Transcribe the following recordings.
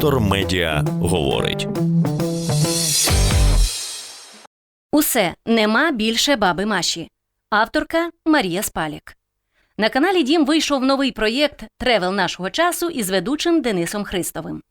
Вектор Медіа говорить. Усе нема більше баби Маші. Авторка Марія Спалік. На каналі Дім вийшов новий проєкт Тревел нашого часу із ведучим Денисом Христовим.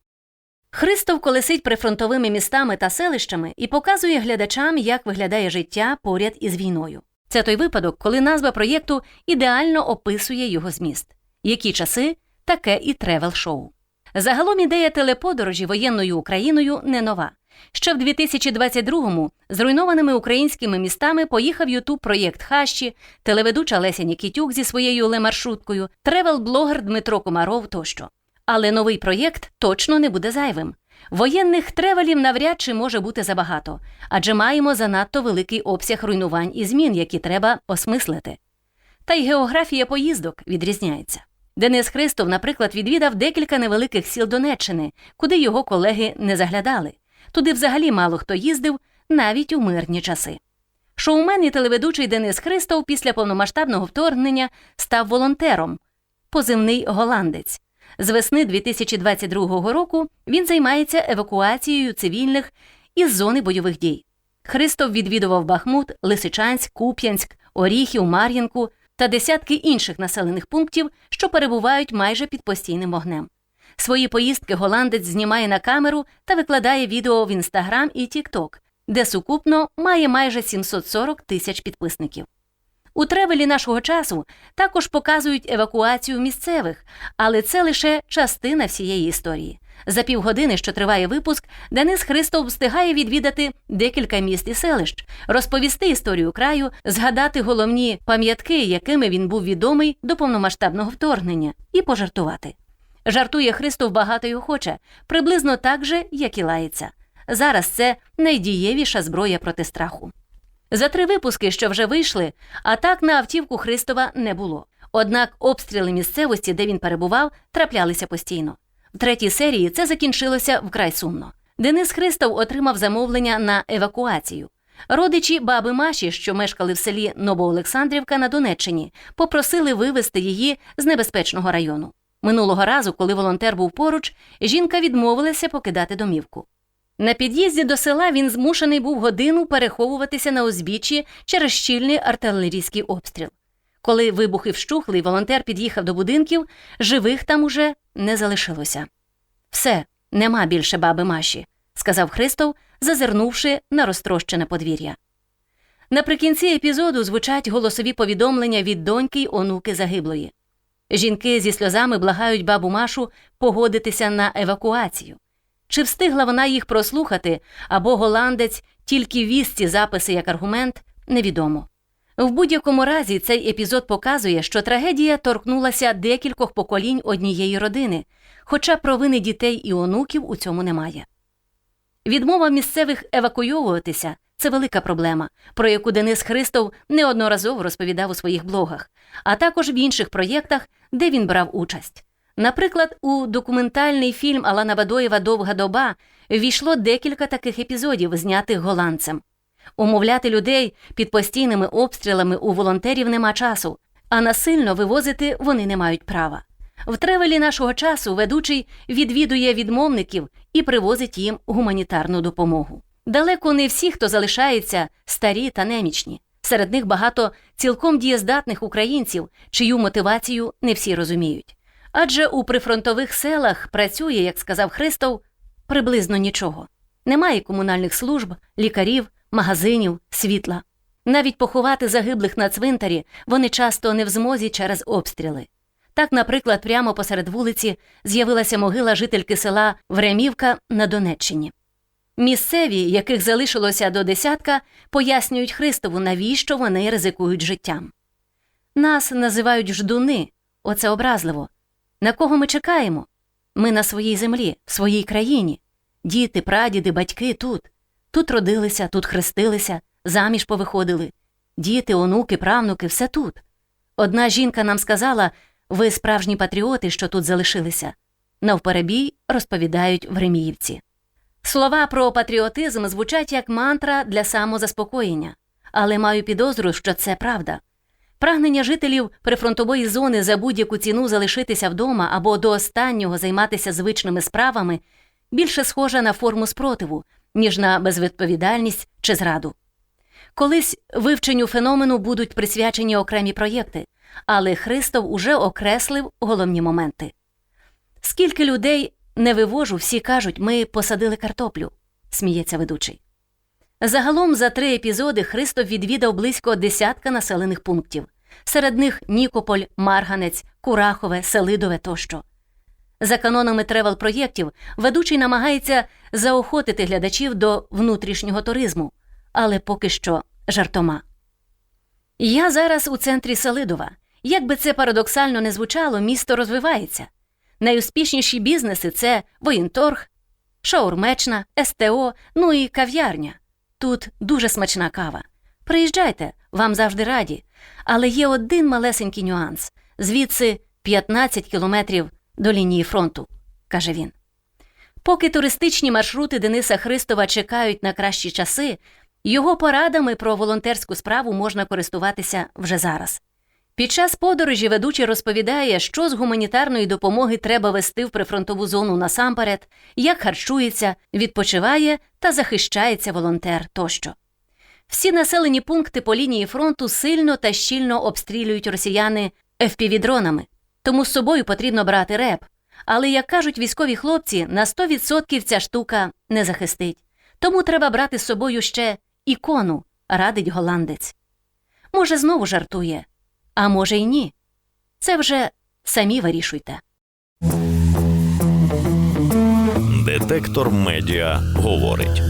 Христов колесить прифронтовими містами та селищами і показує глядачам, як виглядає життя поряд із війною. Це той випадок, коли назва проєкту ідеально описує його зміст. Які часи таке і тревел шоу. Загалом ідея телеподорожі воєнною Україною не нова. Ще в 2022-му зруйнованими українськими містами поїхав ютуб проєкт Хащі, телеведуча Леся Нікітюк зі своєю лемаршруткою, тревел-блогер Дмитро Комаров тощо. Але новий проєкт точно не буде зайвим. Воєнних тревелів навряд чи може бути забагато, адже маємо занадто великий обсяг руйнувань і змін, які треба осмислити. Та й географія поїздок відрізняється. Денис Христов, наприклад, відвідав декілька невеликих сіл Донеччини, куди його колеги не заглядали. Туди взагалі мало хто їздив, навіть у мирні часи. Шоумен і телеведучий Денис Христов після повномасштабного вторгнення став волонтером, позивний голландець. З весни 2022 року він займається евакуацією цивільних із зони бойових дій. Христов відвідував Бахмут, Лисичанськ, Куп'янськ, Оріхів, Мар'їнку та десятки інших населених пунктів, що перебувають майже під постійним вогнем. Свої поїздки голландець знімає на камеру та викладає відео в інстаграм і Тікток, де сукупно має майже 740 тисяч підписників. У тревелі нашого часу також показують евакуацію місцевих, але це лише частина всієї історії. За півгодини, що триває випуск, Денис Христов встигає відвідати декілька міст і селищ, розповісти історію краю, згадати головні пам'ятки, якими він був відомий до повномасштабного вторгнення, і пожартувати. Жартує Христов багато й охоче, приблизно так же, як і лається. Зараз це найдієвіша зброя проти страху. За три випуски, що вже вийшли, атак на автівку Христова не було. Однак обстріли місцевості, де він перебував, траплялися постійно. В третій серії це закінчилося вкрай сумно. Денис Христов отримав замовлення на евакуацію. Родичі баби Маші, що мешкали в селі Новоолександрівка на Донеччині, попросили вивезти її з небезпечного району. Минулого разу, коли волонтер був поруч, жінка відмовилася покидати домівку. На під'їзді до села він змушений був годину переховуватися на узбіччі через щільний артилерійський обстріл. Коли вибухи вщухли, волонтер під'їхав до будинків, живих там уже не залишилося. Все, нема більше баби Маші, сказав Христов, зазирнувши на розтрощене подвір'я. Наприкінці епізоду звучать голосові повідомлення від доньки й онуки загиблої. Жінки зі сльозами благають бабу Машу погодитися на евакуацію. Чи встигла вона їх прослухати, або голландець тільки віз ці записи як аргумент, невідомо. В будь-якому разі цей епізод показує, що трагедія торкнулася декількох поколінь однієї родини, хоча провини дітей і онуків у цьому немає. Відмова місцевих евакуйовуватися це велика проблема, про яку Денис Христов неодноразово розповідав у своїх блогах, а також в інших проєктах, де він брав участь. Наприклад, у документальний фільм Алана Бадоєва Довга доба ввійшло декілька таких епізодів, знятих голландцем. Умовляти людей під постійними обстрілами у волонтерів нема часу, а насильно вивозити вони не мають права. В тревелі нашого часу ведучий відвідує відмовників і привозить їм гуманітарну допомогу. Далеко не всі, хто залишається, старі та немічні. Серед них багато цілком дієздатних українців, чию мотивацію не всі розуміють. Адже у прифронтових селах працює, як сказав Христов, приблизно нічого. Немає комунальних служб, лікарів, магазинів, світла. Навіть поховати загиблих на цвинтарі вони часто не в змозі через обстріли. Так, наприклад, прямо посеред вулиці з'явилася могила жительки села Времівка на Донеччині. Місцеві, яких залишилося до десятка, пояснюють Христову, навіщо вони ризикують життям. Нас називають ждуни, оце образливо. На кого ми чекаємо? Ми на своїй землі, в своїй країні. Діти, прадіди, батьки тут. Тут родилися, тут хрестилися, заміж повиходили. Діти, онуки, правнуки, все тут. Одна жінка нам сказала ви справжні патріоти, що тут залишилися. Навперебій розповідають в Реміївці. Слова про патріотизм звучать як мантра для самозаспокоєння, але маю підозру, що це правда. Прагнення жителів прифронтової зони за будь-яку ціну залишитися вдома або до останнього займатися звичними справами більше схожа на форму спротиву, ніж на безвідповідальність чи зраду. Колись вивченню феномену будуть присвячені окремі проєкти, але Христов уже окреслив головні моменти. Скільки людей не вивожу, всі кажуть, ми посадили картоплю, сміється ведучий. Загалом за три епізоди Христов відвідав близько десятка населених пунктів. Серед них Нікополь, Марганець, Курахове, Селидове тощо. За канонами тревел-проєктів ведучий намагається заохотити глядачів до внутрішнього туризму, але поки що жартома. Я зараз у центрі Селидова. Як би це парадоксально не звучало, місто розвивається. Найуспішніші бізнеси це воєнторг, шаурмечна, СТО, ну і кав'ярня. Тут дуже смачна кава. Приїжджайте, вам завжди раді. Але є один малесенький нюанс звідси 15 кілометрів до лінії фронту, каже він. Поки туристичні маршрути Дениса Христова чекають на кращі часи, його порадами про волонтерську справу можна користуватися вже зараз. Під час подорожі ведучий розповідає, що з гуманітарної допомоги треба вести в прифронтову зону насамперед, як харчується, відпочиває та захищається волонтер тощо. Всі населені пункти по лінії фронту сильно та щільно обстрілюють росіяни FPV-дронами, тому з собою потрібно брати реп. Але, як кажуть військові хлопці, на 100% ця штука не захистить. Тому треба брати з собою ще ікону, радить голландець. Може, знову жартує, а може й ні. Це вже самі вирішуйте. Детектор медіа говорить.